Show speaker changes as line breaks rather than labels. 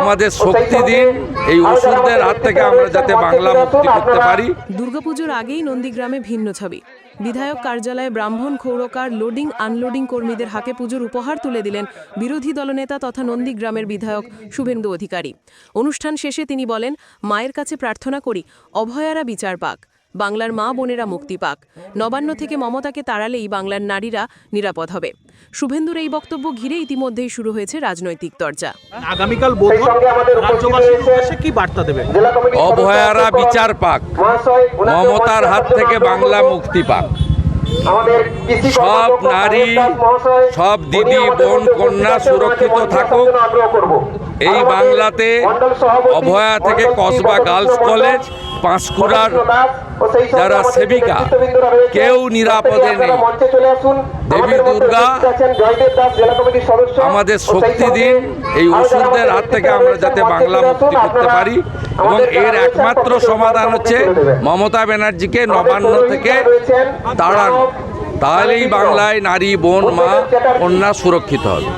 আমাদের শক্তি দিন এই অসুরদের হাত থেকে আমরা যাতে বাংলা মুক্তি করতে পারি।
দুর্গাপুজোর আগেই নন্দীগ্রামে ভিন্ন ছবি। বিধায়ক কার্যালয়ে ব্রাহ্মণ খৌরকার লোডিং আনলোডিং কর্মীদের হাকে পুজোর উপহার তুলে দিলেন বিরোধী দলনেতা তথা নন্দীগ্রামের বিধায়ক শুভেন্দু অধিকারী। অনুষ্ঠান শেষে তিনি বলেন মায়ের কাছে প্রার্থনা করি অভয়ারা বিচার পাক। বাংলার মা বোনেরা মুক্তি পাক। নবান্ন থেকে মমতাকে তাড়ালেই বাংলার নারীরা নিরাপদ হবে। শুভেন্দুর এই বক্তব্য ঘিরে ইতিমধ্যেই শুরু হয়েছে রাজনৈতিক চর্চা
আগামীকাল কি বার্তা দেবেন?
অভয়ারা বিচার পাক। মমতার হাত থেকে বাংলা মুক্তি পাক। সব নারী সব দিদি বোন কন্যা সুরক্ষিত থাকুক। এই বাংলাতে অভয়া থেকে কসবা গার্লস কলেজ পাঁশকুড়ার যারা সেবিকা কেউ নিরাপদে নেই। দেবী দুর্গা আমাদের শক্তি দিন এই অসুরদের হাত থেকে আমরা যাতে বাংলা মুক্তি করতে পারি। এবং এর একমাত্র সমাধান হচ্ছে মমতা ব্যানার্জিকে নবান্ন থেকে তাড়ানো তাহলেই বাংলায় নারী বোন মা কন্যা সুরক্ষিত হবে।